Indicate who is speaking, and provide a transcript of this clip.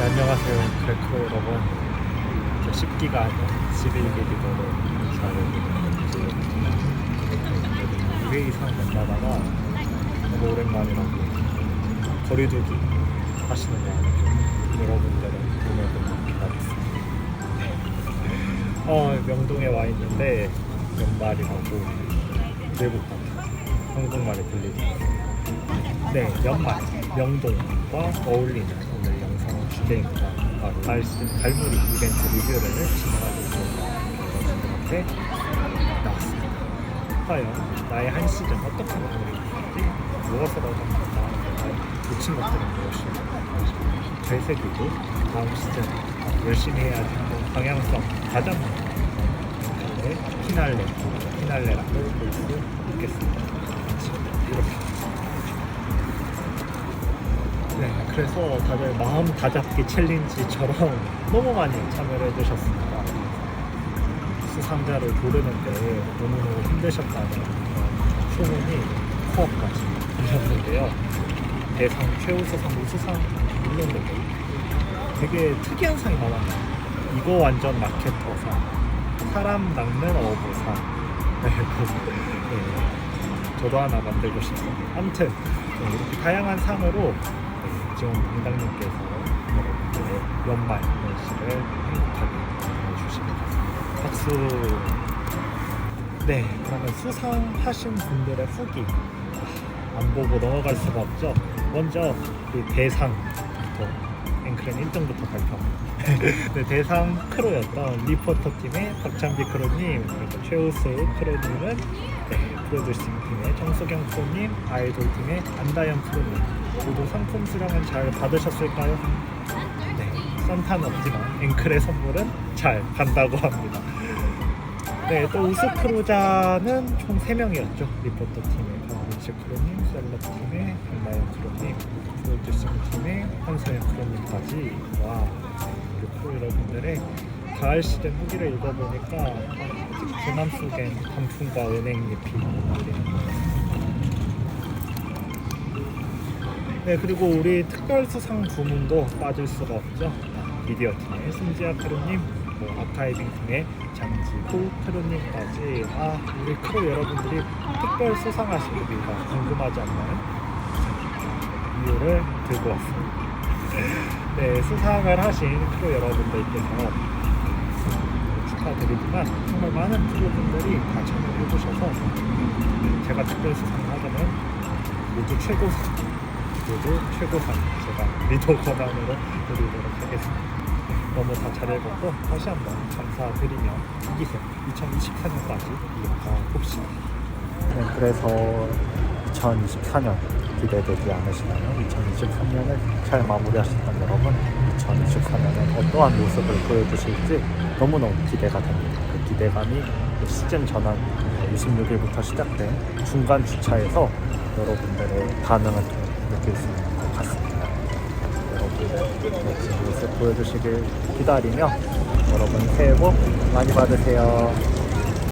Speaker 1: 네, 안녕하세요. 그레코 여러분. 저 10기가 아니라 11기 리더로 인사를 드리는 2회 이상 만나다가 너무 오랜만이라고 거리두기 하시는 여러분들의 눈을 보고 기다렸습니다. 어, 명동에 와 있는데 연말이라고 외국 같은 한국말이 들리죠. 네, 연말 명동과 어울리는 주제입니다. 바로 갈시 갈무리 이벤트 리뷰를 진행하고 있는 여러분들한테 나왔습니다. 과연 나의 한 시즌 어떻게 무엇을 얻었는가 나의 놓친 것들은 무엇일지 되새기고 다음 시즌 열심히 해야 되는 방향성 가장 의 피날레 피날레라고 볼수 있겠습니다. 네, 그래서 다들 마음 다잡기 챌린지처럼 너무 많이 참여를 해주셨습니다. 수상자를 고르는데 너무너무 힘드셨다는 소문이 코앞까지 들렸는데요. 대상 최우수상 우수상 물론이고 되게 특이한 상이 많았어요. 이거 완전 마케터상, 사람 낚는 어부상. 네, 네, 저도 하나 만들고 싶습니다. 아무튼 네, 이렇게 다양한 상으로 네, 지금 당당님께서 여러분들의 연말 날씨를 행복하게 보내주시면 박수. 네, 그러면 수상하신 분들의 후기 아, 안 보고 넘어갈 수가 없죠. 먼저 그 대상부터 앵크렌 1등부터 발표합니다. 네, 대상 크로였던 리포터 팀의 박찬비 크로님, 그리고 최우수 크로님은 네, 프로듀싱 팀의 정수경 프로님, 아이돌 팀의 안다현 프로님 모두 상품 수령은 잘 받으셨을까요? 네, 썬탄 없지만 앵클의 선물은 잘 간다고 합니다. 네, 또 우수 크루자는 총 3명이었죠. 리포터 팀의 강민식 크루님, 셀럽 팀의 백나연 크루님, 프로듀싱 팀의 한소연 크루님까지 와, 크루 여러분들의 가을 시즌 후기를 읽어보니까 아, 조남 속엔 단풍과 은행잎이. 네, 그리고 우리 특별 수상 부문도 빠질 수가 없죠. 미디어 팀의 승지아 크루님, 뭐 아카이빙 팀의 장지호 크루님까지 아 우리 크루 여러분들이 특별 수상하신 이유가 궁금하지 않나요? 이유를 들고 왔습니다. 네, 수상을 하신 크루 여러분들께서 축하드리지만 정말 많은 크루분들이 다 참여해 주셔서 제가 특별 수상을 하자면 모두 최고상 모두 최고상 제가 리더 권한으로 드리도록 하겠습니다. 너무 다잘 읽었고 다시 한번 감사드리며 이기세 2024년까지 이어가 봅시다. 네, 그래서 2024년 기대되지 않으시나요? 2023년을 잘 마무리하셨던 여러분 2024년에 어떠한 모습을 보여주실지 너무너무 기대가 됩니다. 그 기대감이 시즌 전환 26일부터 시작된 중간 주차에서 여러분들의 반응을 느낄 수 있는 모습 보여주시길 기다리며 여러분 새해 복 많이 받으세요.